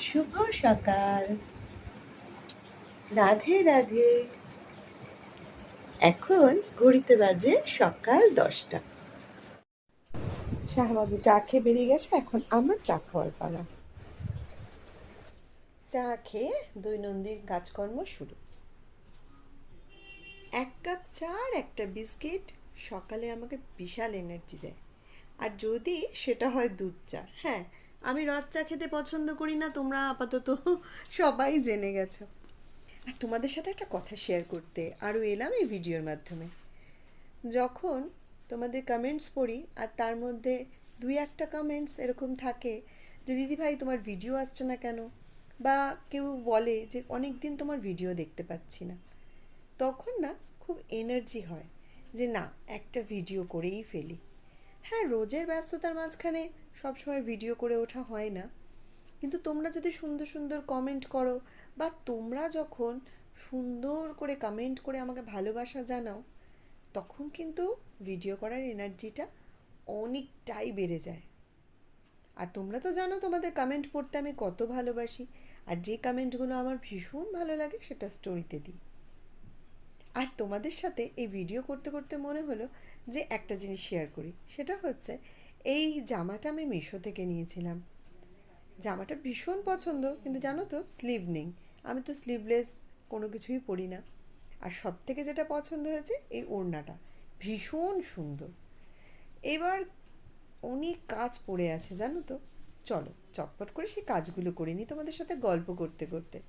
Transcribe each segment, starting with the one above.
শুভ সকাল। রাধে রাধে। এখন ঘড়িতে বাজে সকাল দশটা। শাহবাবু চা খেয়ে বেরিয়ে গেছে এখন আমার চা খাওয়ার পালা। চা খেয়ে দৈনন্দিন কাজকর্ম শুরু। এক কাপ চা আর একটা বিস্কিট সকালে আমাকে বিশাল এনার্জি দেয়। আর যদি সেটা হয় দুধ চা হ্যাঁ আমি রদ চা খেতে পছন্দ করি না, তোমরা আপাতত সবাই জেনে গেছো। আর তোমাদের সাথে একটা কথা শেয়ার করতে আরও এলাম এই ভিডিওর মাধ্যমে। যখন তোমাদের কমেন্টস পড়ি, আর তার মধ্যে দুই একটা কমেন্টস এরকম থাকে যে, দিদি ভাই, তোমার ভিডিও আসছে না কেন? বা কেউ বলে যে অনেক দিন তোমার ভিডিও দেখতে পাচ্ছি না। তখন না, খুব এনার্জি হয় যে, না, একটা ভিডিও করেই ফেলি। হ্যাঁ রোজের ব্যস্ততার মাঝখানে সবসময় ভিডিও করে ওঠা হয় না। কিন্তু তোমরা যদি সুন্দর সুন্দর কমেন্ট করো বা তোমরা যখন সুন্দর করে কমেন্ট করে আমাকে ভালোবাসা জানাও, তখন কিন্তু ভিডিও করার এনার্জিটা অনেকটাই বেড়ে যায়। আর তোমরা তো জানো তোমাদের কমেন্ট পড়তে আমি কত ভালোবাসি, আর যে কমেন্টগুলো আমার ভীষণ ভালো লাগে সেটা স্টোরিতে দিই। আর তোমাদের সাথে এই ভিডিও করতে করতে মনে হলো যে একটা জিনিস শেয়ার করি, সেটা হচ্ছে এই জামাটা আমি মিশো থেকে নিয়েছিলাম। জামাটা ভীষণ পছন্দ, কিন্তু জানো তো স্লিভ নেই। আমি তো স্লিভলেস কোনো কিছুই পরি না। আর সব থেকে যেটা পছন্দ হয়েছে, এই ওড়নাটা। ভীষণ সুন্দর। এবার অনেক কাজ পড়ে আছে, জানো তো। চলো, চটপট করে সেই কাজগুলো করে নিই তোমাদের সাথে গল্প করতে করতে।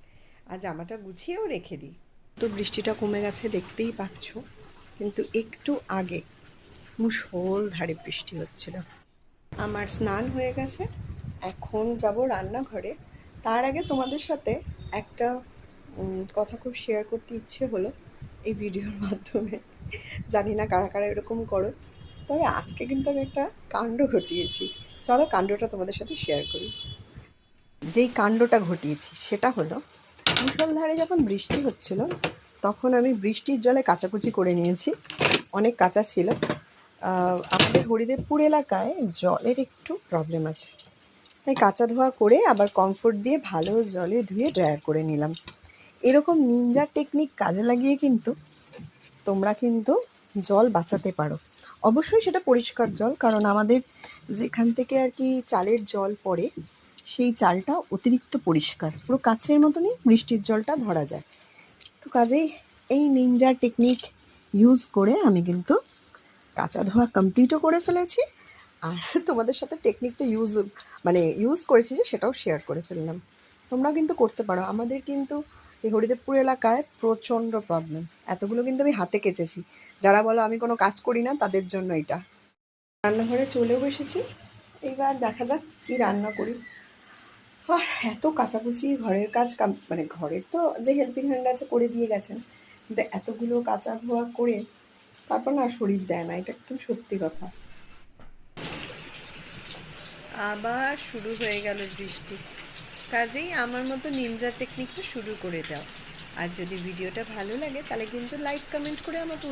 আর জামাটা গুছিয়েও রেখে দিই। তো বৃষ্টিটা কমে গেছে, দেখতেই পাচ্ছ। কিন্তু একটু আগে মুষল ধারে বৃষ্টি হচ্ছিল। আমার স্নান হয়ে গেছে। এখন যাব রান্নাঘরে। তার আগে তোমাদের সাথে একটা কথা খুব শেয়ার করতে ইচ্ছে হলো এই ভিডিওর মাধ্যমে। জানি না কারা কারা এরকম করো। তবে আজকে কিন্তু আমি একটা কাণ্ড ঘটিয়েছি। চলো কাণ্ডটা তোমাদের সাথে শেয়ার করি। যেই কাণ্ডটা ঘটিয়েছি, সেটা হলো, মুষলধারে যখন বৃষ্টি হচ্ছিল, তখন আমি বৃষ্টির জলে কাচাকুচি করে নিয়েছি। অনেক কাঁচা ছিল। আমাদের হরিদেবপুর এলাকায় জলের একটু প্রবলেম আছে। তাই কাঁচা ধোয়া করে আবার কমফোর্ট দিয়ে ভালো জলে ধুয়ে ড্রায়ার করে নিলাম। এরকম নিনজা টেকনিক কাজে লাগিয়ে কিন্তু তোমরা কিন্তু জল বাঁচাতে পারো। অবশ্যই সেটা পরিষ্কার জল, কারণ আমাদের যেখান থেকে আর কি চালের জল পড়ে, সেই চালটা অতিরিক্ত পরিষ্কার। পুরো কাছের মতনই বৃষ্টির জলটা ধরা যায়। তো কাজেই এই নিনজা টেকনিক ইউজ করে আমি কিন্তু কাঁচা ধোয়া কমপ্লিটও করে ফেলেছি। আর তোমাদের সাথে টেকনিকটা ইউজ মানে ইউজ করেছি যে সেটাও শেয়ার করে ফেললাম। তোমরা কিন্তু করতে পারো। আমাদের কিন্তু এই হরিদেবপুর এলাকায় প্রচণ্ড প্রবলেম এতগুলো কিন্তু আমি হাতে কেচেছি। যারা বলো আমি কোনো কাজ করি না, তাদের জন্য এটা। রান্নাঘরে চলেও বসেছি। এইবার দেখা যাক কি রান্না করি। আর এত কাচাকুচি, ঘরের কাজ মানে ঘরের তো যে হেল্পিং হ্যান্ড আছে করে দিয়ে গেছেন। কিন্তু এতগুলো কাঁচা ধোয়া করে তারপর না শরীর দেয় না, এটা একদম সত্যি কথা। আবার শুরু হয়ে গেল বৃষ্টি। কাজেই আমার মতো নিনজা টেকনিকটা শুরু করে দাও। আর যদি ভিডিওটা ভালো লাগে, তাহলে কিন্তু লাইক কমেন্ট করে আমাকে